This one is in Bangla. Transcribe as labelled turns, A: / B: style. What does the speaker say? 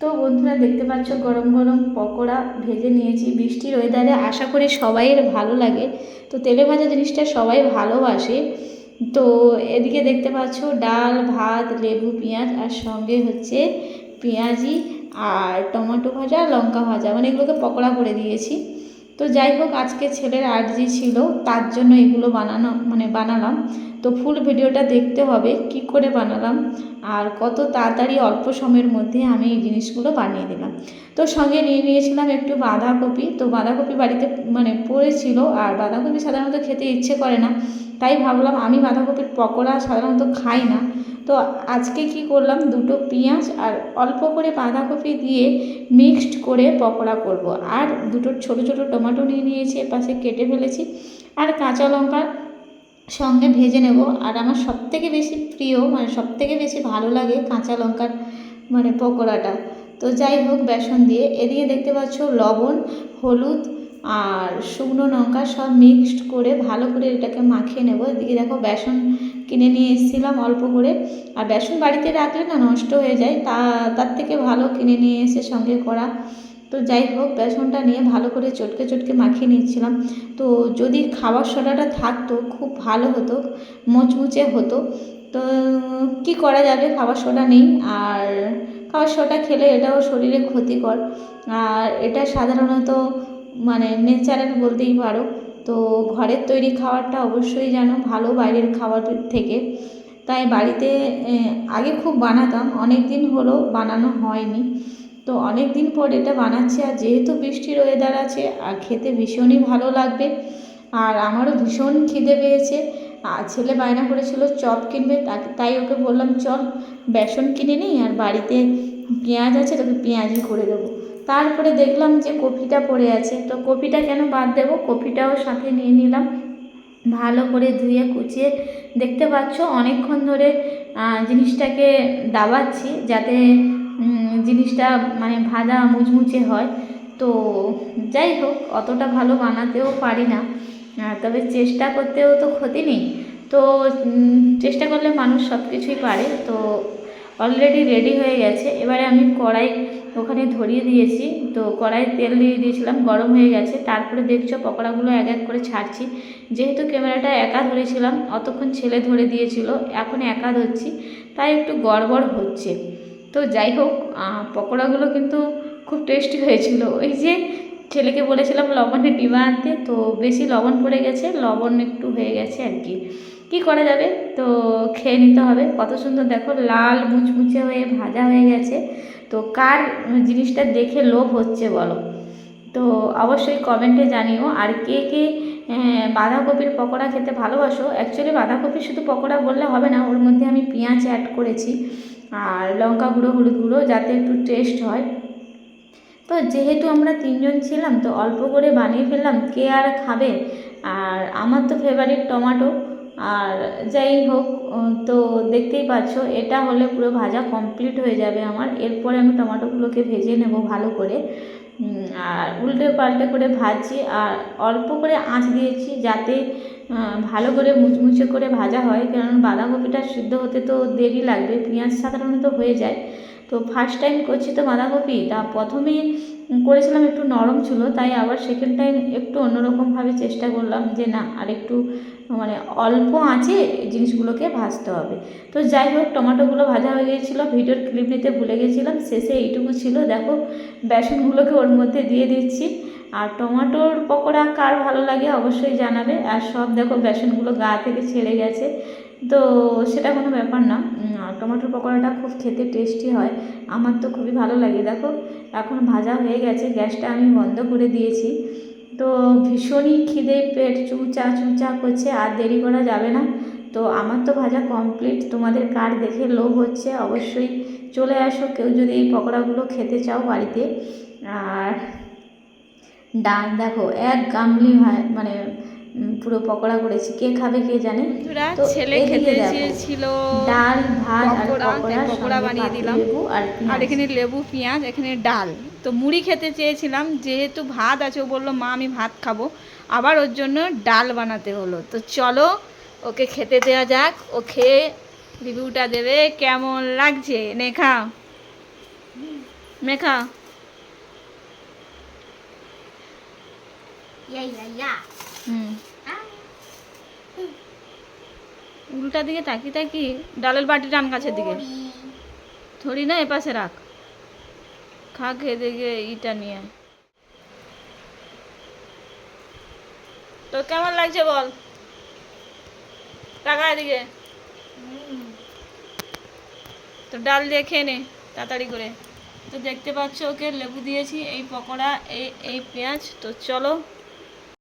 A: তো বন্ধুরা দেখতে পাচ্ছ গরম গরম পকোড়া ভেজে নিয়েছি। বৃষ্টির ওয়েদারে আশা করি সবাইয়ের ভালো লাগে। তো তেলে ভাজা জিনিসটা সবাই ভালোবাসে। তো এদিকে দেখতে পাচ্ছ ডাল, ভাত, লেবু, পেঁয়াজ আর সঙ্গে হচ্ছে পেঁয়াজি আর টমেটো ভাজা, লঙ্কা ভাজা। মানে এগুলোকে পকোড়া করে দিয়েছি। তো যাই হোক, আজকে ছেলের আর্জি ছিল, তার জন্য এগুলো বানানো মানে বানালাম। তো ফুল ভিডিওটা দেখতে হবে, কি করে বানালাম, আর কত তাড়াতাড়ি অল্প সময়ের মধ্যে আমি এই জিনিসগুলো বানিয়ে দিলাম। তো সঙ্গে নিয়ে নিয়েছিলাম একটু বাঁধাকপি। তো বাঁধাকপি বাড়িতে মানে পড়েছিল, আর বাঁধাকপি সাধারণত খেতে ইচ্ছে করে না। তাই ভাবলাম, আমি বাঁধাকপির পকোড়া সাধারণত খাই না। তো আজকে কি করলাম? দুটো পেঁয়াজ আর অল্প করে বাঁধাকপি দিয়ে মিক্সড করে পকোড়া করব। আর দুটো ছোট ছোট টমেটো নিয়ে নিয়েছি পাশে কেটে ফেলেছি। আর কাঁচা লঙ্কা সঙ্গে ভেজে নেব। আর আমার সবথেকে বেশি প্রিয় মানে সবথেকে বেশি ভালো লাগে কাঁচা লঙ্কার মানে পকোড়াটা। তো যাই হোক, বেসন দিয়ে। এদিকে দেখতে পাচ্ছ লবণ, হলুদ আর শুকনো লঙ্কা সব মিক্সড করে ভালো করে এটাকে মাখিয়ে নেব। এদিকে দেখো বেসন কিনে নিয়ে এসেছিলাম অল্প করে। আর বেসন বাড়িতে রাখলে না নষ্ট হয়ে যায়। তা, তার থেকে ভালো কিনে নিয়ে এসে সঙ্গে করা। তো যাই হোক, বেসনটা নিয়ে ভালো করে চটকে চটকে মাখিয়ে নিচ্ছিলাম। তো যদি খাবার সোডাটা থাকতো, খুব ভালো হতো, মুচমুচে হতো। তো কি করা যাবে? খাবার সোডা নেই। আর খাবার সোডা খেলে এটাও শরীরে ক্ষতিকর। আর এটা সাধারণত মানে নেচারাল বলতেই পারো। তো ঘরের তৈরি খাবারটা অবশ্যই যেন ভালো বাইরের খাবার থেকে। তাই বাড়িতে আগে খুব বানাতাম অনেক দিন হলো বানানো হয়নি। তো অনেক দিন পর এটা বানাচ্ছি, আর যেহেতু বৃষ্টির ওয়েদার আছে, আর খেতে ভীষণই ভালো লাগবে, আর আমারও ভীষণ খিদে পেয়েছে, আর ছেলে বায়না করেছিল চপ কিনবে তাই ওকে বললাম, চল বেসন কিনে নিই, আর বাড়িতে পেঁয়াজ আছে, তোকে পেঁয়াজই করে দেবো। তারপরে দেখলাম যে কপিটা পড়ে আছে। তো কপিটা কেন বাদ দেবো? কপিটাও সাথে নিয়ে নিলাম। ভালো করে ধুয়ে কুচিয়ে দেখতে পাচ্ছ, অনেকক্ষণ ধরে জিনিসটাকে দাবাচ্ছি যাতে জিনিসটা মানে ভাজা মুচমুচে হয়। তো যাই হোক, অতটা ভালো বানাতেও পারি না। তবে চেষ্টা করতেও তো ক্ষতি নেই। তো চেষ্টা করলে মানুষ সব কিছুই পারে। তো অলরেডি রেডি হয়ে গেছে। এবারে আমি কড়াই ওখানে ধরিয়ে দিয়েছি। তো কড়াই তেল দিয়ে দিয়েছিলাম, গরম হয়ে গেছে। তারপরে দেখছ পকোড়াগুলো এক এক করে ছাড়ছি। যেহেতু ক্যামেরাটা একা ধরেছিলাম, অতক্ষণ ছেলে ধরে দিয়েছিল, এখন একা ধরছি, তাই একটু গড়বড় হচ্ছে। তো যাই হোক পকোড়াগুলো কিন্তু খুব টেস্টি হয়েছিল। ওই যে ছেলেকে বলেছিলাম লবণের ডিবা আনতে, তো বেশি লবণ পড়ে গেছে, লবণ একটু হয়ে গেছে আর কি। কী করা যাবে? তো খেয়ে নিতে হবে। কত সুন্দর দেখো, লাল মুচমুচে হয়ে ভাজা হয়ে গেছে। তো কার জিনিসটা দেখে লোভ হচ্ছে বলো? তো অবশ্যই কমেন্টে জানিও। আর কে কে বাঁধাকপির পকোড়া খেতে ভালোবাসো? অ্যাকচুয়ালি বাঁধাকপি শুধু পকোড়া বললে হবে না, ওর মধ্যে আমি পেঁয়াজ অ্যাড করেছি আর লঙ্কা গুঁড়ো, হলুদ গুঁড়ো, যাতে একটু টেস্ট হয়। তো যেহেতু আমরা তিনজন ছিলাম, তো অল্প করে বানিয়ে ফেললাম, কে আর খাবে? আর আমার তো ফেভারিট টমাটো আর যাই হোক তো দেখতেই পাচ্ছ, এটা হলে পুরো ভাজা কমপ্লিট হয়ে যাবে আমার। এরপরে আমি টমাটোগুলোকে ভেজে নেব ভালো করে। আর উল্টে পাল্টে করে ভাজছি, আর অল্প করে আঁচ দিয়েছি যাতে ভালো করে মুচমুচে করে ভাজা হয়। কারণ বাঁধাকপিটা সিদ্ধ হতে তো দেরি লাগবে, পেঁয়াজ সাধারণত হয়ে যায়। তো ফার্স্ট টাইম করছি তো বাঁধাকপি, তা প্রথমে করেছিলাম একটু নরম ছিল, তাই আবার সেকেন্ড টাইম একটু অন্যরকমভাবে চেষ্টা করলাম যে না আর একটু মানে অল্প আঁচে জিনিসগুলোকে ভাজতে হবে। তো যাই হোক, টমেটোগুলো ভাজা হয়ে গিয়েছিল, ভিডিওর ক্লিপ নিতে ভুলে গেছিলাম শেষে এইটুকু ছিল। দেখো, বেসনগুলোকে ওর মধ্যে দিয়ে দিচ্ছি। আর টমেটোর পকোড়া কার ভালো লাগে অবশ্যই জানাবে। আর সব দেখো, বেসনগুলো গা থেকে ছেড়ে গেছে। তো সেটা কোনো ব্যাপার না। টমেটোর পকোড়াটা খুব খেতে টেস্টি হয়। আমার তো খুবই ভালো লাগে। দেখো, এখন ভাজা হয়ে গেছে। গ্যাসটা আমি বন্ধ করে দিয়েছি। তো ভীষণই খিদে, পেট চুচা চুচা করছে। আর দেরি করা যাবে না। তো আমার তো ভাজা কমপ্লিট তোমাদের কার দেখে লোভ হচ্ছে? অবশ্যই চলে আসো। কেউ যদি এই পকোড়াগুলো খেতে চাও বাড়িতে। আর ডাল, দেখো, এক গামলি মানে পুরো পকোড়া করেছি। কে খাবে কে জানে?
B: তো ছেলে খেতে চেয়েছিল
A: ডাল ভাত আর
B: পকোড়া পকোড়া বানিয়ে দিলাম। আর এখানে লেবু পেঁয়াজ এখানে ডাল। তো মুড়ি খেতে চেয়েছিলাম যেহেতু ভাত আছে ও বলল মা আমি ভাত খাব। আবার ওর জন্য ডাল বানাতে হলো। তো চলো ওকে খেতে দেওয়া যাক। ও খেয়ে রিভিউটা দেবে। কেমন লাগছে? নে খা মেখা
C: ইয়া ইয়া ইয়া।
B: হুম। উল্টা দিকে তাকি তাকি ডালের বাটি ডান কাছের দিকে। থরি না এপাশে রাখ। খা খেয়ে দেখে ইটা নিয়ে। তো কেমন লাগছে বল? টাকা এদিকে। তো ডাল দিয়ে খেয়ে নে তাড়াতাড়ি করে। তো দেখতে পাচ্ছ ওকে লেবু দিয়েছি এই পকোড়া এই এই পেঁয়াজ। তো চলো